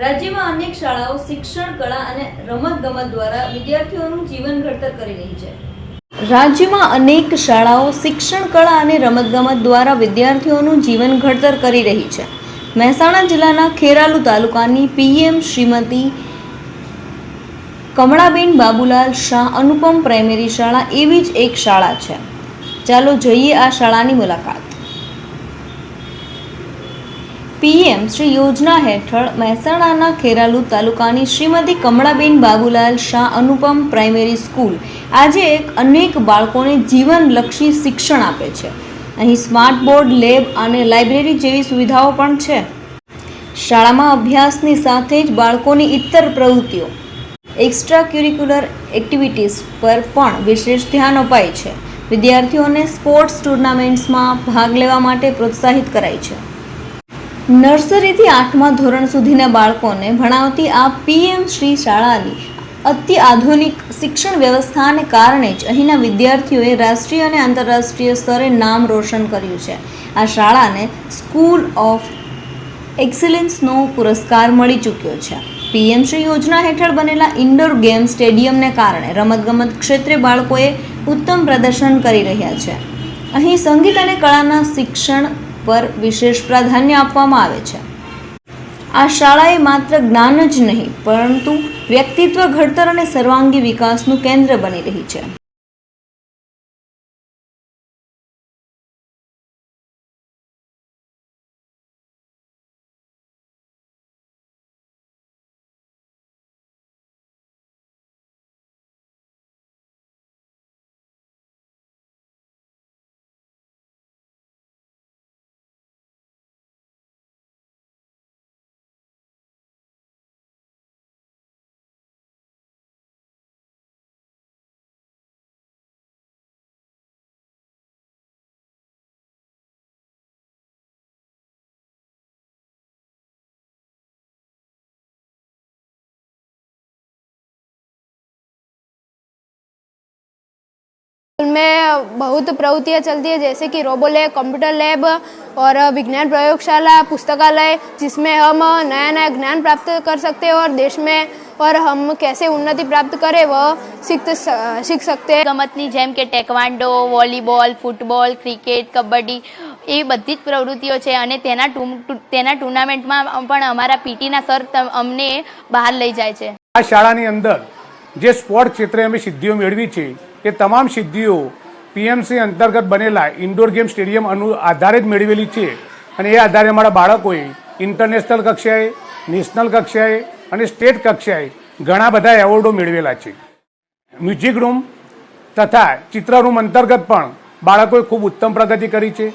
રાજ્યમાં અનેક શાળાઓ શિક્ષણ, કળા અને રમતગમત દ્વારા વિદ્યાર્થીઓનું જીવન ઘડતર કરી રહી છે. રાજ્યમાં અનેક શાળાઓ શિક્ષણ, કળા અને રમતગમત દ્વારા વિદ્યાર્થીઓનું જીવન ઘડતર કરી રહી છે. મહેસાણા જિલ્લાના ખેરાલુ તાલુકાની પીએમ શ્રીમતી કમળાબેન બાબુલાલ શાહ અનુપમ પ્રાઇમરી શાળા એવી જ એક શાળા છે. ચાલો જોઈએ આ શાળાની મુલાકાત. પીએમ શ્રી યોજના હેઠળ મહેસાણાના ખેરાલુ તાલુકાની શ્રીમતી કમળાબેન બાબુલાલ શાહ અનુપમ પ્રાઇમરી સ્કૂલ આજે એક અનેક બાળકોને જીવનલક્ષી શિક્ષણ આપે છે. અહીં સ્માર્ટ બોર્ડ, લેબ અને લાઇબ્રેરી જેવી સુવિધાઓ પણ છે. શાળામાં અભ્યાસની સાથે જ બાળકોની ઇતર પ્રવૃત્તિઓ, એક્સ્ટ્રા ક્યુરિક્યુલર એક્ટિવિટીઝ પર પણ વિશેષ ધ્યાન અપાય છે. વિદ્યાર્થીઓને સ્પોર્ટ્સ ટુર્નામેન્ટ્સમાં ભાગ લેવા માટે પ્રોત્સાહિત કરાય છે. નર્સરીથી આઠમા ધોરણ સુધીના બાળકોને ભણાવતી આ પીએમ શ્રી શાળાની અતિ આધુનિક શિક્ષણ વ્યવસ્થાને કારણે જ અહીંના વિદ્યાર્થીઓએ રાષ્ટ્રીય અને આંતરરાષ્ટ્રીય સ્તરે નામ રોશન કર્યું છે. આ શાળાને સ્કૂલ ઓફ એક્સલન્સનો પુરસ્કાર મળી ચૂક્યો છે. પીએમ શ્રી યોજના હેઠળ બનેલા ઇન્ડોર ગેમ સ્ટેડિયમને કારણે રમતગમત ક્ષેત્રે બાળકોએ ઉત્તમ પ્રદર્શન કરી રહ્યા છે. અહીં સંગીત અને કળાના શિક્ષણ પર વિશેષ પ્રાધાન્ય આપવામાં આવે છે. આ શાળાએ માત્ર જ્ઞાન જ નહીં, પરંતુ વ્યક્તિત્વ ઘડતર અને સર્વાંગી વિકાસનું કેન્દ્ર બની રહી છે. बहुत प्रवृत्तियाँ चलती है जैसे कि रोबो लैब कंप्यूटर लैब और विज्ञान प्रयोगशाला पुस्तकालय जिसमें हम नया नया ज्ञान प्राप्त कर सकते हैं और देश में और हम कैसे उन्नति प्राप्त करें वह सीख सीख सकते हैं રમતની જેમ કે taekwondo volleyball football cricket kabaddi એવી બધી જ પ્રવૃત્તિઓ છે અને તેના ટૂ ટૂ- તેના ટુર્નામેન્ટમાં પણ અમારા પીટીના સર ત- અમને બહાર લઈ જાય છે આ શાળાની અંદર જે સ્પોર્ટ ક્ષેત્રે અમે સિદ્ધિઓ મેળવી છે એ તમામ સિદ્ધિઓ પીએમસી અંતર્ગત બનેલા ઇન્ડોર ગેમ સ્ટેડિયમ અનુ આધારે જ મેળવેલી છે અને એ આધારે અમારા બાળકોએ ઇન્ટરનેશનલ કક્ષાએ નેશનલ કક્ષાએ અને સ્ટેટ કક્ષાએ ઘણા બધા એવોર્ડો મેળવેલા છે. મ્યુઝિક રૂમ તથા ચિત્ર રૂમ અંતર્ગત પણ બાળકોએ ખૂબ ઉત્તમ પ્રગતિ કરી છે.